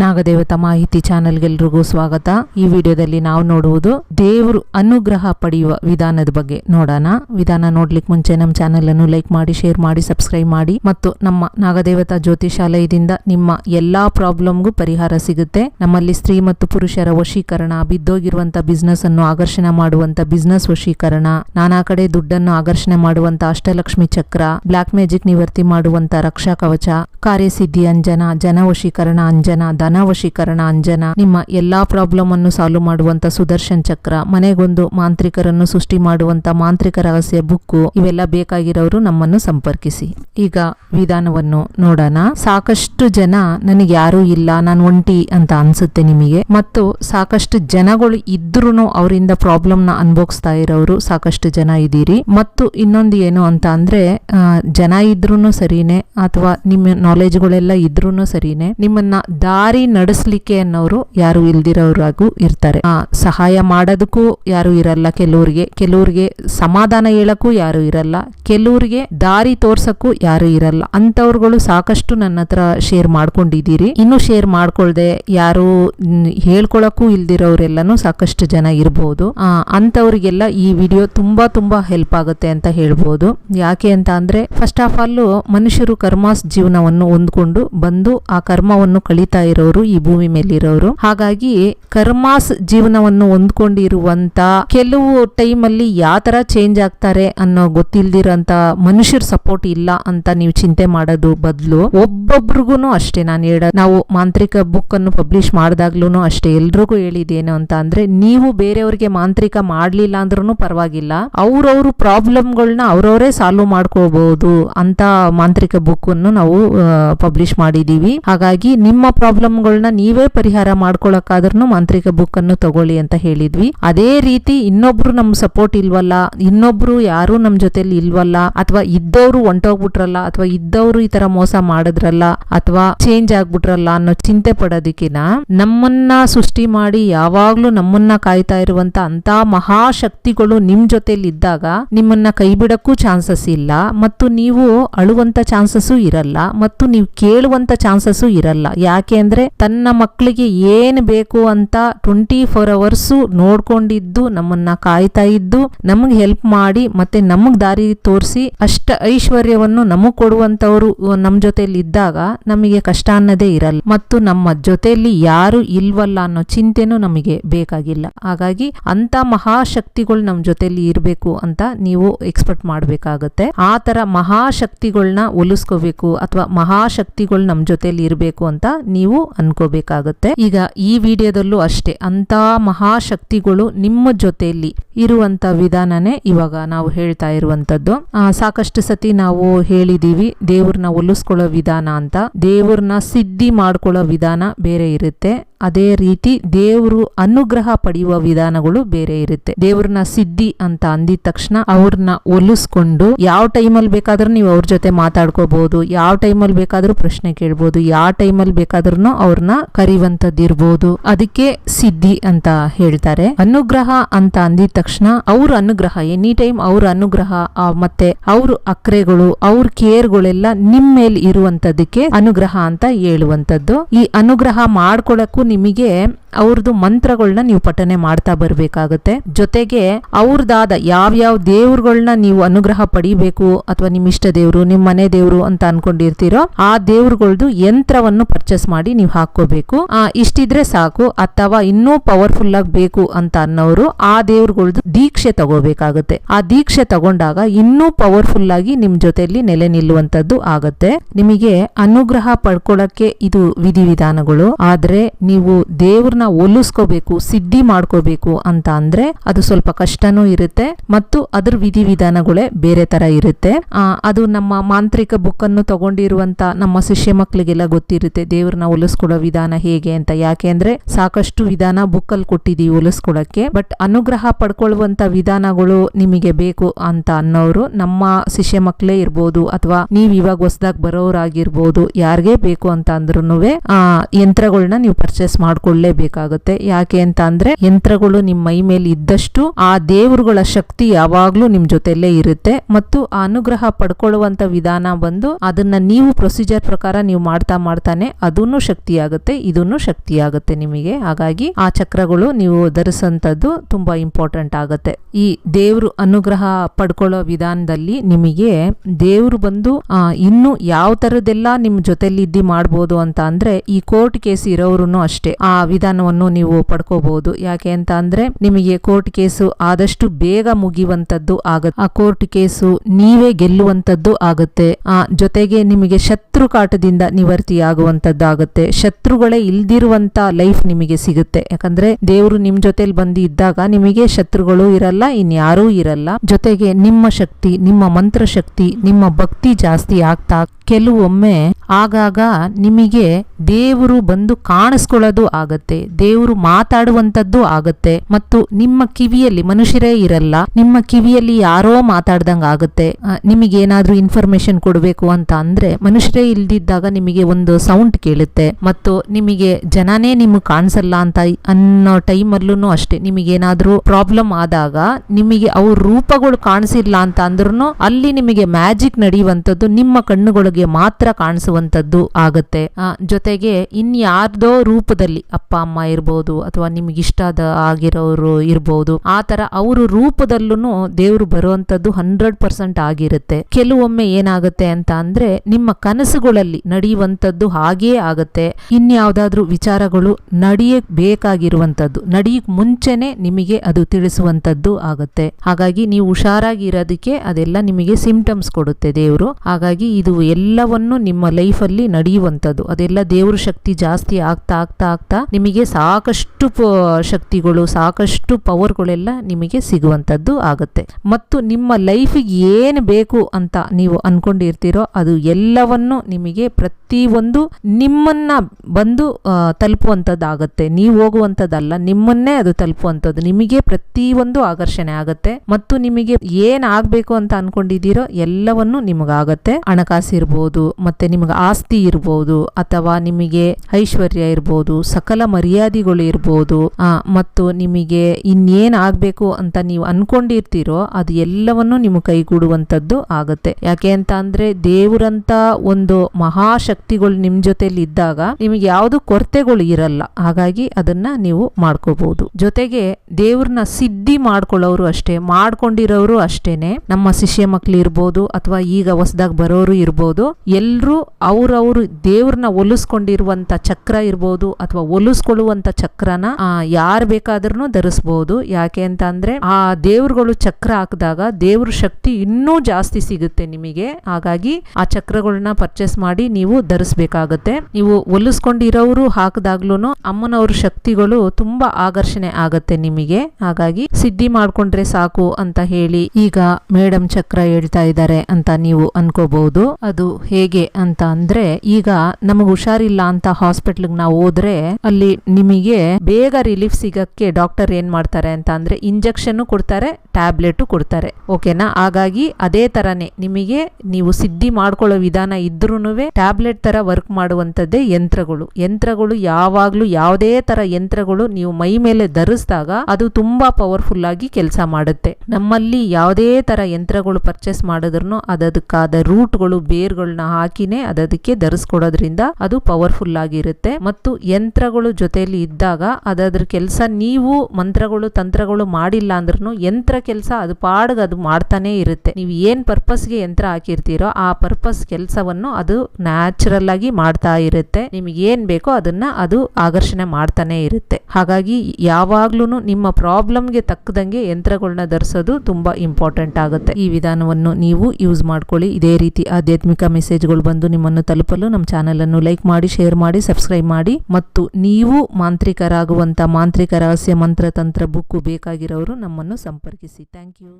ನಾಗದೇವತಾ ಮಾಹಿತಿ ಚಾನೆಲ್ಗೆಲ್ರಿಗೂ ಸ್ವಾಗತ. ಈ ವಿಡಿಯೋದಲ್ಲಿ ನಾವು ನೋಡುವುದು ದೇವರು ಅನುಗ್ರಹ ಪಡೆಯುವ ವಿಧಾನದ ಬಗ್ಗೆ ನೋಡೋಣ. ವಿಧಾನ ನೋಡ್ಲಿಕ್ಕೆ ಮುಂಚೆ ನಮ್ಮ ಚಾನೆಲ್ ಅನ್ನು ಲೈಕ್ ಮಾಡಿ, ಶೇರ್ ಮಾಡಿ, ಸಬ್ಸ್ಕ್ರೈಬ್ ಮಾಡಿ ಮತ್ತು ನಮ್ಮ ನಾಗದೇವತಾ ಜ್ಯೋತಿಷಾಲಯದಿಂದ ನಿಮ್ಮ ಎಲ್ಲಾ ಪ್ರಾಬ್ಲಮ್ಗೂ ಪರಿಹಾರ ಸಿಗುತ್ತೆ. ನಮ್ಮಲ್ಲಿ ಸ್ತ್ರೀ ಮತ್ತು ಪುರುಷರ ವಶೀಕರಣ ಬಿದ್ದೋಗಿರುವಂತಹ ಬಿಸ್ನೆಸ್ ಅನ್ನು ಆಕರ್ಷಣೆ ಮಾಡುವಂತ ಬಿಸ್ನೆಸ್ ವಶೀಕರಣ, ನಾನಾ ಕಡೆ ದುಡ್ಡನ್ನು ಆಕರ್ಷಣೆ ಮಾಡುವಂತ ಅಷ್ಟಲಕ್ಷ್ಮಿ ಚಕ್ರ, ಬ್ಲಾಕ್ ಮ್ಯಾಜಿಕ್ ನಿವರ್ತಿ ಮಾಡುವಂತ ರಕ್ಷಾ ಕವಚ, ಕಾರ್ಯಸಿದ್ಧಿ ಅಂಜನ, ಜನ ವಶೀಕರಣ ಅಂಜನ ಧನ ವಶೀಕರಣ ಅಂಜನ, ನಿಮ್ಮ ಎಲ್ಲಾ ಪ್ರಾಬ್ಲಮ್ ಅನ್ನು ಸಾಲ್ವ್ ಮಾಡುವಂತ ಸುದರ್ಶನ್ ಚಕ್ರ, ಮನೆಗೊಂದು ಮಾಂತ್ರಿಕರನ್ನು ಸೃಷ್ಟಿ ಮಾಡುವಂತ ಮಾಂತ್ರಿಕ ರಹಸ್ಯ ಬುಕ್ಕು, ಇವೆಲ್ಲ ಬೇಕಾಗಿರೋರು ನಮ್ಮನ್ನು ಸಂಪರ್ಕಿಸಿ. ಈಗ ವಿಧಾನವನ್ನು ನೋಡೋಣ. ಸಾಕಷ್ಟು ಜನ ನನಗೆ ಯಾರೂ ಇಲ್ಲ, ನಾನು ಒಂಟಿ ಅಂತ ಅನ್ಸುತ್ತೆ ನಿಮಗೆ. ಮತ್ತು ಸಾಕಷ್ಟು ಜನಗಳು ಇದ್ರೂ ಅವರಿಂದ ಪ್ರಾಬ್ಲಮ್ನ ಅನುಭವಿಸ್ತಾ ಇರೋರು ಸಾಕಷ್ಟು ಜನ ಇದ್ದೀರಿ. ಮತ್ತು ಇನ್ನೊಂದು ಏನು ಅಂತ ಅಂದ್ರೆ ಜನ ಇದ್ರೂ ಸರಿನೇ, ಅಥವಾ ನಿಮ್ಮ ನಾಲೆಜ್ಗಳೆಲ್ಲ ಇದ್ರೂನು ಸರಿನೇ, ನಿಮ್ಮನ್ನ ದಾರಿ ನಡೆಸ್ಲಿಕ್ಕೆ ಅನ್ನೋರು ಯಾರು ಇಲ್ದಿರೋರಾಗೂ ಇರ್ತಾರೆ. ಆ, ಸಹಾಯ ಮಾಡೋದಕ್ಕೂ ಯಾರು ಇರಲ್ಲ ಕೆಲವ್ರಿಗೆ. ಕೆಲವ್ರಿಗೆ ಸಮಾಧಾನ ಹೇಳಕ್ಕೂ ಯಾರು ಇರಲ್ಲ ಕೆಲವ್ರಿಗೆ ದಾರಿ ತೋರ್ಸಕ್ಕೂ ಯಾರು ಇರಲ್ಲ. ಅಂತವ್ರುಗಳು ಸಾಕಷ್ಟು ನನ್ನ ಹತ್ರ ಶೇರ್ ಮಾಡ್ಕೊಂಡಿದ್ದೀರಿ. ಇನ್ನು ಶೇರ್ ಮಾಡ್ಕೊಳ್ದೆ ಯಾರು ಹೇಳ್ಕೊಳಕ್ಕೂ ಇಲ್ದಿರೋರೆಲ್ಲನೂ ಸಾಕಷ್ಟು ಜನ ಇರಬಹುದು ಅಂತವ್ರಿಗೆಲ್ಲ ಈ ವಿಡಿಯೋ ತುಂಬಾ ತುಂಬಾ ಹೆಲ್ಪ್ ಆಗುತ್ತೆ ಅಂತ ಹೇಳ್ಬೋದು. ಯಾಕೆ ಅಂತ ಅಂದ್ರೆ ಫಸ್ಟ್ ಆಫ್ ಆಲ್ ಮನುಷ್ಯರು ಕರ್ಮಾಸ್ ಜೀವನವನ್ನು ಹೊಂದ್ಕೊಂಡು ಬಂದು ಆ ಕರ್ಮವನ್ನು ಕಳೀತಾ ಇರೋರು ಈ ಭೂಮಿ ಮೇಲಿರೋರು. ಹಾಗಾಗಿ ಕರ್ಮಾಸ್ ಜೀವನವನ್ನು ಹೊಂದ್ಕೊಂಡಿರುವಂತ ಕೆಲವು ಟೈಮಲ್ಲಿ ಯಾವ ತರ ಚೇಂಜ್ ಆಗ್ತಾರೆ ಅನ್ನೋ ಗೊತ್ತಿಲ್ದಿರೋಂತ ಮನುಷ್ಯರ ಸಪೋರ್ಟ್ ಇಲ್ಲ ಅಂತ ನೀವು ಚಿಂತೆ ಮಾಡೋದು ಬದಲು. ಒಬ್ಬೊಬ್ರಿಗೂ ಅಷ್ಟೇ ನಾನು ಹೇಳ, ನಾವು ಮಾಂತ್ರಿಕ ಬುಕ್ ಅನ್ನು ಪಬ್ಲಿಷ್ ಮಾಡಿದಾಗ್ಲೂ ಅಷ್ಟೇ ಎಲ್ರಿಗೂ ಹೇಳಿದೇನು ಅಂತ ಅಂದ್ರೆ, ನೀವು ಬೇರೆಯವ್ರಿಗೆ ಮಾಂತ್ರಿಕ ಮಾಡ್ಲಿಲ್ಲ ಅಂದ್ರೂ ಪರವಾಗಿಲ್ಲ. ಅವ್ರವ್ರ ಪ್ರಾಬ್ಲಮ್ಗಳನ್ನ ಅವ್ರವರೇ ಸಾಲ್ವ್ ಮಾಡ್ಕೋಬಹುದು ಅಂತ ಮಾಂತ್ರಿಕ ಬುಕ್ ಅನ್ನು ನಾವು ಪಬ್ಲಿಷ್ ಮಾಡಿದೀವಿ. ಹಾಗಾಗಿ ನಿಮ್ಮ ಪ್ರಾಬ್ಲಮ್ಗಳನ್ನ ನೀವೇ ಪರಿಹಾರ ಮಾಡ್ಕೊಳಕ್ಕಾದ್ರೂ ಮಾಂತ್ರಿಕ ಬುಕ್ ಅನ್ನು ತಗೊಳ್ಳಿ ಅಂತ ಹೇಳಿದ್ವಿ. ಅದೇ ರೀತಿ ಇನ್ನೊಬ್ರು ನಮ್ ಸಪೋರ್ಟ್ ಇಲ್ವಲ್ಲ, ಇನ್ನೊಬ್ರು ಯಾರು ನಮ್ ಜೊತೆಲಿ ಇಲ್ವಲ್ಲ, ಅಥವಾ ಇದ್ದವ್ರು ಹೊಂಟೋಗ್ಬಿಟ್ರಲ್ಲ ಅಥವಾ ಇದ್ದವ್ರು ಈ ತರ ಮೋಸ ಮಾಡಿದ್ರಲ್ಲ, ಅಥವಾ ಚೇಂಜ್ ಆಗ್ಬಿಟ್ರಲ್ಲ ಅನ್ನೋ ಚಿಂತೆ ಪಡೋದಕ್ಕಿನ ನಮ್ಮನ್ನ ಸೃಷ್ಟಿ ಮಾಡಿ ಯಾವಾಗ್ಲೂ ನಮ್ಮನ್ನ ಕಾಯ್ತಾ ಇರುವಂತ ಅಂತ ಮಹಾಶಕ್ತಿಗಳು ನಿಮ್ ಜೊತೆಲಿ ಇದ್ದಾಗ ನಿಮ್ಮನ್ನ ಕೈ ಬಿಡಕ್ಕೂ ಚಾನ್ಸಸ್ ಇಲ್ಲ ಮತ್ತು ನೀವು ಅಳುವಂತ ಚಾನ್ಸಸ್ಸು ಇರಲ್ಲ ಮತ್ತು ನೀವು ಕೇಳುವಂತ ಚಾನ್ಸಸ್ಸು ಇರಲ್ಲ. ಯಾಕೆ ಅಂದ್ರೆ ತನ್ನ ಮಕ್ಕಳಿಗೆ ಏನ್ ಬೇಕು ಅಂತ ಟ್ವೆಂಟಿ ಫೋರ್ ಅವರ್ಸ್ ನೋಡ್ಕೊಂಡಿದ್ದು, ನಮ್ಮನ್ನ ಕಾಯ್ತಾ ಇದ್ದು, ನಮಗೆ ಹೆಲ್ಪ್ ಮಾಡಿ ಮತ್ತೆ ನಮಗ್ ದಾರಿ ತೋರಿಸಿ ಅಷ್ಟ ಐಶ್ವರ್ಯವನ್ನು ನಮಗ್ ಕೊಡುವಂತವ್ರು ನಮ್ ಜೊತೆಯಲ್ಲಿ ಇದ್ದಾಗ ನಮಗೆ ಕಷ್ಟ ಅನ್ನೋದೇ ಇರಲ್ಲ. ಮತ್ತು ನಮ್ಮ ಜೊತೆಯಲ್ಲಿ ಯಾರು ಇಲ್ವಲ್ಲ ಅನ್ನೋ ಚಿಂತೆನೂ ನಮಗೆ ಬೇಕಾಗಿಲ್ಲ. ಹಾಗಾಗಿ ಅಂತ ಮಹಾಶಕ್ತಿಗಳು ನಮ್ ಜೊತೆಲಿ ಇರಬೇಕು ಅಂತ ನೀವು ಎಕ್ಸ್ಪೆಕ್ಟ್ ಮಾಡ್ಬೇಕಾಗತ್ತೆ. ಆ ತರ ಮಹಾಶಕ್ತಿಗಳನ್ನ ಒಲಿಸ್ಕೋಬೇಕು ಅಥವಾ ಮಹಾಶಕ್ತಿಗಳು ನಮ್ ಜೊತೆಲಿ ಇರಬೇಕು ಅಂತ ನೀವು ಅನ್ಕೋಬೇಕಾಗತ್ತೆ. ಈಗ ಈ ವಿಡಿಯೋದಲ್ಲೂ ಅಷ್ಟೇ ಅಂತ ಮಹಾಶಕ್ತಿಗಳು ನಿಮ್ಮ ಜೊತೆಯಲ್ಲಿ ಇರುವಂತ ವಿಧಾನನೇ ಇವಾಗ ನಾವು ಹೇಳ್ತಾ ಇರುವಂತದ್ದು. ಆ, ಸಾಕಷ್ಟು ಸತಿ ನಾವು ಹೇಳಿದೀವಿ ದೇವ್ರನ್ನ ಒಲಿಸ್ಕೊಳ್ಳೋ ವಿಧಾನ ಅಂತ. ದೇವ್ರನ್ನ ಸಿದ್ಧಿ ಮಾಡ್ಕೊಳ್ಳೋ ವಿಧಾನ ಬೇರೆ ಇರುತ್ತೆ. ಅದೇ ರೀತಿ ದೇವರು ಅನುಗ್ರಹ ಪಡೆಯುವ ವಿಧಾನಗಳು ಬೇರೆ ಇರುತ್ತೆ. ದೇವ್ರನ್ನ ಸಿದ್ಧಿ ಅಂತ ಅಂದಿದ ತಕ್ಷಣ ಅವ್ರನ್ನ ಒಲಿಸ್ಕೊಂಡು ಯಾವ ಟೈಮಲ್ಲಿ ಬೇಕಾದ್ರೂ ನೀವು ಅವ್ರ ಜೊತೆ ಮಾತಾಡ್ಕೋಬಹುದು ಯಾವ ಟೈಮಲ್ಲಿ ಬೇಕಾದ್ರೂ ಪ್ರಶ್ನೆ ಕೇಳ್ಬೋದು ಯಾವ ಟೈಮಲ್ಲಿ ಬೇಕಾದ್ರೂ ಅವ್ರನ್ನ ಕರಿವಂತದ್ದಿರ್ಬೋದು ಅದಕ್ಕೆ ಸಿದ್ಧಿ ಅಂತ ಹೇಳ್ತಾರೆ. ಅನುಗ್ರಹ ಅಂತ ಅಂದಿದ ತಕ್ಷಣ ಅವ್ರ ಅನುಗ್ರಹ, ಎನಿ ಟೈಮ್ ಅವ್ರ ಅನುಗ್ರಹ ಮತ್ತೆ ಅವ್ರ ಅಕ್ರೆಗಳು, ಅವ್ರ ಕೇರ್ಗಳೆಲ್ಲ ನಿಮ್ ಮೇಲೆ ಇರುವಂತದಕ್ಕೆ ಅನುಗ್ರಹ ಅಂತ ಹೇಳುವಂತದ್ದು. ಈ ಅನುಗ್ರಹ ಮಾಡ್ಕೊಳಕ್ಕೂ ನಿಮಗೆ ಅವ್ರದ್ದು ಮಂತ್ರಗಳನ್ನ ನೀವು ಪಠನೆ ಮಾಡ್ತಾ ಬರ್ಬೇಕಾಗತ್ತೆ. ಜೊತೆಗೆ ಅವ್ರದಾದ ಯಾವ್ಯಾವ ದೇವ್ರಗಳನ್ನ ನೀವು ಅನುಗ್ರಹ ಪಡಿಬೇಕು ಅಥವಾ ನಿಮ್ ಇಷ್ಟ ದೇವ್ರು, ನಿಮ್ ಮನೆ ದೇವ್ರು ಅಂತ ಅನ್ಕೊಂಡಿರ್ತೀರೋ ಆ ದೇವ್ರುಗಳ್ದು ಯಂತ್ರವನ್ನು ಪರ್ಚೇಸ್ ಮಾಡಿ ನೀವು ಹಾಕೋಬೇಕು ಆ, ಇಷ್ಟಿದ್ರೆ ಸಾಕು, ಅಥವಾ ಇನ್ನೂ ಪವರ್ಫುಲ್ ಆಗಿ ಬೇಕು ಅಂತ ಅನ್ನೋರು ಆ ದೇವ್ರುಗಳ್ದು ದೀಕ್ಷೆ ತಗೋಬೇಕಾಗುತ್ತೆ. ಆ ದೀಕ್ಷೆ ತಗೊಂಡಾಗ ಇನ್ನೂ ಪವರ್ಫುಲ್ ಆಗಿ ನಿಮ್ ಜೊತೆಯಲ್ಲಿ ನೆಲೆ ನಿಲ್ಲುವಂತದ್ದು ಆಗತ್ತೆ. ನಿಮಗೆ ಅನುಗ್ರಹ ಪಡ್ಕೊಳಕ್ಕೆ ಇದು ವಿಧಿವಿಧಾನಗಳು. ಆದ್ರೆ ನೀವು ದೇವ್ರನ್ನ ಒಲಿಸ್ಕೋಬೇಕು, ಸಿದ್ಧಿ ಮಾಡ್ಕೋಬೇಕು ಅಂತ ಅಂದ್ರೆ ಅದು ಸ್ವಲ್ಪ ಕಷ್ಟನೂ ಇರುತ್ತೆ ಮತ್ತು ಅದ್ರ ವಿಧಿವಿಧಾನಗಳೇ ಬೇರೆ ತರ ಇರುತ್ತೆ. ಅದು ನಮ್ಮ ಮಾಂತ್ರಿಕ ಬುಕ್ ಅನ್ನು ತಗೊಂಡಿರುವಂತ ನಮ್ಮ ಶಿಷ್ಯ ಮಕ್ಕಳಿಗೆಲ್ಲ ಗೊತ್ತಿರುತ್ತೆ ದೇವ್ರನ್ನ ಒಲಿಸ್ಕೊಳ್ಳೋ ವಿಧಾನ ಹೇಗೆ ಅಂತ. ಯಾಕೆ ಅಂದ್ರೆ ಸಾಕಷ್ಟು ವಿಧಾನ ಬುಕ್ ಅಲ್ಲಿ ಕೊಟ್ಟಿದೀವಿ ಒಲಿಸ್ಕೊಳಕ್ಕೆ. ಬಟ್ ಅನುಗ್ರಹ ಪಡ್ಕೊಳ್ಳುವಂತ ವಿಧಾನಗಳು ನಿಮಗೆ ಬೇಕು ಅಂತ ಅನ್ನೋರು ನಮ್ಮ ಶಿಷ್ಯ ಮಕ್ಕಳೇ ಇರ್ಬೋದು ಅಥವಾ ನೀವ್ ಇವಾಗ ಹೊಸದಾಗಿ ಬರೋರಾಗಿರ್ಬೋದು ಯಾರಿಗೆ ಬೇಕು ಅಂತ ಅಂದ್ರೂ ಆ ಯಂತ್ರಗಳನ್ನ ನೀವು ಪರ್ಚೇಸ್ ಮಾಡ್ಕೊಳ್ಳೇಬೇಕು. ಧರಿಸ್ಬೇಕಾಗುತ್ತೆ ಯಾಕೆ ಅಂತ ಅಂದ್ರೆ ಯಂತ್ರಗಳು ನಿಮ್ಮ ಮೈ ಮೇಲೆ ಇದ್ದಷ್ಟು ಆ ದೇವರುಗಳ ಶಕ್ತಿ ಯಾವಾಗ್ಲೂ ನಿಮ್ ಜೊತೆಲ್ಲೇ ಇರುತ್ತೆ. ಮತ್ತು ಆ ಅನುಗ್ರಹ ಪಡ್ಕೊಳ್ಳುವಂತ ವಿಧಾನ ಬಂದು ಅದನ್ನ ನೀವು ಪ್ರೊಸೀಜರ್ ಪ್ರಕಾರ ನೀವು ಮಾಡ್ತಾ ಮಾಡ್ತಾನೆ ಅದನ್ನು ಶಕ್ತಿ ಆಗುತ್ತೆ ಇದನ್ನು ಶಕ್ತಿ ಆಗುತ್ತೆ ನಿಮಗೆ. ಹಾಗಾಗಿ ಆ ಚಕ್ರಗಳು ನೀವು ಧರಿಸಂತದ್ದು ತುಂಬಾ ಇಂಪಾರ್ಟೆಂಟ್ ಆಗುತ್ತೆ. ಈ ದೇವರು ಅನುಗ್ರಹ ಪಡ್ಕೊಳ್ಳೋ ವಿಧಾನದಲ್ಲಿ ನಿಮಗೆ ದೇವ್ರು ಬಂದು ಇನ್ನು ಯಾವ ತರದೆಲ್ಲ ನಿಮ್ ಜೊತೆಲಿ ಇದ್ದಿ ಮಾಡ್ಬೋದು ಅಂತ ಅಂದ್ರೆ ಈ ಕೋರ್ಟ್ ಕೇಸ್ ಇರೋರು ಅಷ್ಟೇ. ಆ ವಿಧಾನವನ್ನು ನೀವು ಪಡ್ಕೋಬಹುದು. ಯಾಕೆ ಅಂತ ಅಂದ್ರೆ ನಿಮಗೆ ಕೋರ್ಟ್ ಕೇಸು ಆದಷ್ಟು ಬೇಗ ಮುಗಿಯುವಂತದ್ದು ಆಗುತ್ತೆ. ಆ ಕೋರ್ಟ್ ಕೇಸು ನೀವೇ ಗೆಲ್ಲುವಂತದ್ದು ಆಗುತ್ತೆ. ಆ ಜೊತೆಗೆ ನಿಮಗೆ ಶತ್ರು ಕಾಟದಿಂದ ನಿವರ್ತಿ ಆಗುವಂತದ್ದು ಆಗುತ್ತೆ ಶತ್ರುಗಳೇ ಇಲ್ದಿರುವಂತ ಲೈಫ್ ನಿಮಗೆ ಸಿಗುತ್ತೆ. ಯಾಕಂದ್ರೆ ದೇವರು ನಿಮ್ ಜೊತೆಲಿ ಬಂದು ಇದ್ದಾಗ ನಿಮಗೆ ಶತ್ರುಗಳು ಇರಲ್ಲ, ಇನ್ಯಾರೂ ಇರಲ್ಲ. ಜೊತೆಗೆ ನಿಮ್ಮ ಶಕ್ತಿ, ನಿಮ್ಮ ಮಂತ್ರ ಶಕ್ತಿ ನಿಮ್ಮ ಭಕ್ತಿ ಜಾಸ್ತಿ ಆಗ್ತಾ ಕೆಲವೊಮ್ಮೆ ಆಗಾಗ ನಿಮಗೆ ದೇವರು ಬಂದು ಕಾಣಿಸ್ಕೊಳ್ಳೋದು ಆಗತ್ತೆ, ದೇವರು ಮಾತಾಡುವಂತದ್ದು ಆಗತ್ತೆ, ಮತ್ತು ನಿಮ್ಮ ಕಿವಿಯಲ್ಲಿ ಮನುಷ್ಯರೇ ಇರಲ್ಲ, ನಿಮ್ಮ ಕಿವಿಯಲ್ಲಿ ಯಾರೋ ಮಾತಾಡ್ದಂಗ ಆಗುತ್ತೆ. ನಿಮಗೆ ಏನಾದ್ರೂ ಇನ್ಫಾರ್ಮೇಶನ್ ಕೊಡಬೇಕು ಅಂತ ಅಂದ್ರೆ ಮನುಷ್ಯರೇ ಇಲ್ದಿದ್ದಾಗ ನಿಮಗೆ ಒಂದು ಸೌಂಡ್ ಕೇಳುತ್ತೆ, ಮತ್ತು ನಿಮಗೆ ಜನನೇ ನಿಮಗೆ ಕಾಣಿಸಲ್ಲ ಅಂತ ಅನ್ನೋ ಟೈಮಲ್ಲೂ ಅಷ್ಟೇ ಏನಾದರೂ ಪ್ರಾಬ್ಲಮ್ ಆದಾಗ ನಿಮಗೆ ಅವ್ರ ರೂಪಗಳು ಕಾಣಿಸಿಲ್ಲ ಅಂತ ಅಂದ್ರೂ ಅಲ್ಲಿ ನಿಮಗೆ ಮ್ಯಾಜಿಕ್ ನಡೆಯುವಂಥದ್ದು ನಿಮ್ಮ ಕಣ್ಣುಗಳಿಗೆ ಮಾತ್ರ ಕಾಣಿಸುವಂಥದ್ದು ಆಗತ್ತೆ. ಜೊತೆಗೆ ಇನ್ಯಾರ್ದೋ ರೂಪದಲ್ಲಿ ಅಪ್ಪ, ಅಮ್ಮ ಇರ್ಬೋದು ಅಥವಾ ನಿಮ್ಗೆ ಇಷ್ಟ ಆಗಿರೋರು ಇರ್ಬೋದು, ಆ ತರ ಅವ್ರ ರೂಪದಲ್ಲೂ ದೇವ್ರು ಬರುವಂತದ್ದು ಹಂಡ್ರೆಡ್ ಪರ್ಸೆಂಟ್ ಆಗಿರುತ್ತೆ. ಕೆಲವೊಮ್ಮೆ ಏನಾಗುತ್ತೆ ಅಂತ ಅಂದ್ರೆ ನಿಮ್ಮ ಕನಸುಗಳಲ್ಲಿ ನಡೆಯುವಂತದ್ದು ಹಾಗೇ ಆಗುತ್ತೆ. ಇನ್ಯಾವುದಾದ್ರೂ ವಿಚಾರಗಳು ನಡೆಯಕ್ ಬೇಕಾಗಿರುವಂತದ್ದು ನಡೆಯಕ್ ಮುಂಚೆನೆ ನಿಮಗೆ ಅದು ತಿಳಿಸುವಂತದ್ದು ಆಗುತ್ತೆ. ಹಾಗಾಗಿ ನೀವು ಹುಷಾರಾಗಿ ಇರೋದಕ್ಕೆ ಅದೆಲ್ಲ ನಿಮಗೆ ಸಿಂಪ್ಟಮ್ಸ್ ಕೊಡುತ್ತೆ ದೇವರು. ಹಾಗಾಗಿ ಇದು ಎಲ್ಲವನ್ನು ನಿಮ್ಮ ಲೈಫಲ್ಲಿ ನಡೆಯುವಂಥದ್ದು. ಅದೆಲ್ಲ ದೇವರ ಶಕ್ತಿ ಜಾಸ್ತಿ ಆಗ್ತಾ ಆಗ್ತಾ ಆಗ್ತಾ ನಿಮಗೆ ಸಾಕಷ್ಟು ಶಕ್ತಿಗಳು, ಸಾಕಷ್ಟು ಪವರ್ಗಳೆಲ್ಲ ನಿಮಗೆ ಸಿಗುವಂಥದ್ದು ಆಗುತ್ತೆ. ಮತ್ತು ನಿಮ್ಮ ಲೈಫಿಗೆ ಏನು ಬೇಕು ಅಂತ ನೀವು ಅನ್ಕೊಂಡಿರ್ತೀರೋ ಅದು ಎಲ್ಲವನ್ನು ನಿಮಗೆ ಪ್ರತಿಯೊಂದು ನಿಮ್ಮನ್ನ ಬಂದು ತಲುಪುವಂತದ್ದು ತಲುಪುವಂಥದ್ದಾಗತ್ತೆ. ನೀವು ಹೋಗುವಂಥದ್ದಲ್ಲ, ನಿಮ್ಮನ್ನೇ ಅದು ತಲುಪುವಂಥದ್ದು. ನಿಮಗೆ ಪ್ರತಿಯೊಂದು ಆಕರ್ಷಣೆ ಆಗುತ್ತೆ. ಮತ್ತು ನಿಮಗೆ ಏನ್ ಆಗ್ಬೇಕು ಅಂತ ಅನ್ಕೊಂಡಿದ್ದೀರೋ ಎಲ್ಲವನ್ನು ನಿಮಗಾಗತ್ತೆ. ಹಣಕಾಸು ಇರ್ಬೋದು ಮತ್ತೆ ನಿಮಗೆ ಆಸ್ತಿ ಇರ್ಬೋದು, ಅಥವಾ ನಿಮಗೆ ಐಶ್ವರ್ಯ ಇರ್ಬೋದು, ಸಕಲ ಮರ್ಯಾದೆಗಳು ಇರ್ಬೋದು ಮತ್ತು ನಿಮಗೆ ಇನ್ನೇನು ಆಗಬೇಕು ಅಂತ ನೀವು ಅನ್ಕೊಂಡಿರ್ತೀರೋ ಅದು ಎಲ್ಲವನ್ನು ನಿಮಗೆ ಕೈಗೂಡುವಂಥದ್ದು ಆಗುತ್ತೆ. ಯಾಕೆ ಅಂತ ಅಂದರೆ ದೇವರಂತ ಒಂದು ಮಹಾಶಕ್ತಿಗಳು ನಿಮ್ಮ ಜೊತೆಯಲ್ಲಿ ಇದ್ದಾಗ ನಿಮಗೆ ಯಾವುದು ಕೊರತೆಗಳು ಇರಲ್ಲ. ಹಾಗಾಗಿ ಅದನ್ನ ನೀವು ಮಾಡ್ಕೋಬಹುದು ಜೊತೆಗೆ ದೇವ್ರನ್ನ ಸಿದ್ಧಿ ಮಾಡ್ಕೊಳ್ಳೋರು ಅಷ್ಟೇ, ಮಾಡ್ಕೊಂಡಿರೋರು ಅಷ್ಟೇನೆ. ನಮ್ಮ ಶಿಷ್ಯ ಮಕ್ಳು ಇರ್ಬೋದು, ಅಥವಾ ಈಗ ಹೊಸದಾಗಿ ಬರೋರು ಇರ್ಬೋದು ಎಲ್ರು ಅವ್ರವ್ರು ದೇವ್ರನ್ನ ಒಲಿಸ್ಕೊಂಡಿರುವಂತ ಚಕ್ರ ಇರ್ಬೋದು ಅಥವಾ ಒಲಿಸ್ಕೊಳ್ಳುವಂತ ಚಕ್ರನ ಯಾರು ಬೇಕಾದ್ರೂ ಧರಿಸ್ಬೋದು. ಯಾಕೆ ಅಂತ ಅಂದ್ರೆ, ಆ ದೇವ್ರುಗಳು ಚಕ್ರ ಹಾಕಿದಾಗ ದೇವ್ರ ಶಕ್ತಿ ಇನ್ನೂ ಜಾಸ್ತಿ ಸಿಗುತ್ತೆ ನಿಮಗೆ. ಹಾಗಾಗಿ ಆ ಚಕ್ರಗಳನ್ನ ಪರ್ಚೇಸ್ ಮಾಡಿ ನೀವು ಧರಿಸ್ಬೇಕಾಗತ್ತೆ. ನೀವು ಒಲಿಸ್ಕೊಂಡಿರೋರು ಹಾಕಿದಾಗ್ಲೂ ಅಮ್ಮನವ್ರ ಶಕ್ತಿಗಳು ತುಂಬಾ ಆಕರ್ಷಣೆ ಆಗತ್ತೆ ನಿಮಗೆ. ಹಾಗಾಗಿ ಸಿದ್ಧಿ ಮಾಡ್ಕೊಂಡ್ರೆ ಸಾಕು ಅಂತ ಹೇಳಿ ಈಗ ಮೇಡಮ್ ಚಕ್ರ ಹೇಳ್ತಾ ಇದ್ದಾರೆ ಅಂತ ನೀವು ಅನ್ಕೋಬಹುದು ಅದು ಹೇಗೆ ಅಂತ ಅಂದ್ರೆ, ಈಗ ನಮಗೆ ಹುಷಾರಿಲ್ಲ ಅಂತ ಹಾಸ್ಪಿಟ್ಲ್ಗೆ ನಾವು ಹೋದ್ರೆ, ಅಲ್ಲಿ ನಿಮಗೆ ಬೇಗ ರಿಲೀಫ್ ಸಿಗಕ್ಕೆ ಡಾಕ್ಟರ್ ಏನ್ ಮಾಡ್ತಾರೆ ಅಂತ ಅಂದ್ರೆ ಇಂಜೆಕ್ಷನ್ ಕೊಡ್ತಾರೆ ಟ್ಯಾಬ್ಲೆಟ್ ಕೊಡ್ತಾರೆ. ಓಕೆನಾ ಹಾಗಾಗಿ ಅದೇ ತರನೇ ನಿಮಗೆ ನೀವು ಸಿದ್ಧಿ ಮಾಡ್ಕೊಳ್ಳೋ ವಿಧಾನ ಇದ್ರೂ ಟ್ಯಾಬ್ಲೆಟ್ ತರ ವರ್ಕ್ ಮಾಡುವಂತದ್ದೇ ಯಂತ್ರಗಳು. ಯಂತ್ರಗಳು ಯಾವಾಗ್ಲೂ ಯಾವುದೇ ತರ ಯಂತ್ರಗಳು ನೀವು ಮೈ ಮೇಲೆ ಧರಿಸಿದಾಗ ಅದು ತುಂಬಾ ಪವರ್ಫುಲ್ ಆಗಿ ಕೆಲಸ ಮಾಡುತ್ತೆ. ನಮ್ಮಲ್ಲಿ ಯಾವುದೇ ತರ ಯಂತ್ರಗಳು ಪರ್ಚೇಸ್ ಮಾಡಿದ್ರು ಅದಕ್ಕಾದ ರೂಟ್ಗಳು ಬೇರ್ಗಳನ್ನ ಹಾಕಿನೇ ಅದಕ್ಕೆ ಧರಿಸ್ಕೊಡೋದ್ರಿಂದ ಅದು ಪವರ್ಫುಲ್ ಆಗಿರುತ್ತೆ. ಮತ್ತು ಯಂತ್ರಗಳು ಜೊತೆಯಲ್ಲಿ ಇದ್ದಾಗ ಅದಾದ್ರ ಕೆಲಸ ನೀವು ಮಂತ್ರಗಳು, ತಂತ್ರಗಳು ಮಾಡಿಲ್ಲ ಅಂದ್ರೂ ಯಂತ್ರ ಕೆಲಸ ಅದು ಪಾಡ್ಗೆ ಅದು ಮಾಡ್ತಾನೆ ಇರುತ್ತೆ. ನೀವು ಏನ್ ಪರ್ಪಸ್ಗೆ ಯಂತ್ರ ಹಾಕಿರ್ತೀರೋ ಆ ಪರ್ಪಸ್ ಕೆಲಸವನ್ನು ಅದು ನ್ಯಾಚುರಲ್ ಆಗಿ ಮಾಡ್ತಾ ಇರುತ್ತೆ. ನಿಮಗೆ ಏನ್ ಬೇಕೋ ಅದನ್ನ ಅದು ಆಕರ್ಷಣೆ ಮಾಡ್ತಾನೆ ಇರುತ್ತೆ. ಹಾಗಾಗಿ ಯಾವಾಗ್ಲೂ ನಿಮ್ಮ ಪ್ರಾಬ್ಲಮ್ಗೆ ತಕ್ಕದಂಗೆ ಯಂತ್ರಗಳನ್ನ ಧರಿಸೋದು ತುಂಬಾ ಇಂಪಾರ್ಟೆಂಟ್ ಆಗುತ್ತೆ. ಈ ವಿಧಾನವನ್ನು ನೀವು ಯೂಸ್ ಮಾಡ್ಕೊಳ್ಳಿ. ಇದೇ ರೀತಿ ಆಧ್ಯಾತ್ಮಿಕ ಮೆಸೇಜ್ಗಳು ಬಂದು ನಿಮ್ಮನ್ನು ತಲುಪಲು ನಮ್ಮ ಚಾನೆಲ್ ಅನ್ನು ಲೈಕ್ ಮಾಡಿ ಶೇರ್ ಮಾಡಿ ಸಬ್ಸ್ಕ್ರೈಬ್ ಮಾಡಿ. ಮತ್ತು ನೀವು ಮಾಂತ್ರಿಕರಾಗುವಂತ ಮಾಂತ್ರಿಕ ರಹಸ್ಯ ಮಂತ್ರ, ತಂತ್ರ ಬುಕ್ ಬೇಕಾಗಿರೋರು ನಮ್ಮನ್ನು ಸಂಪರ್ಕಿಸಿ. Thank you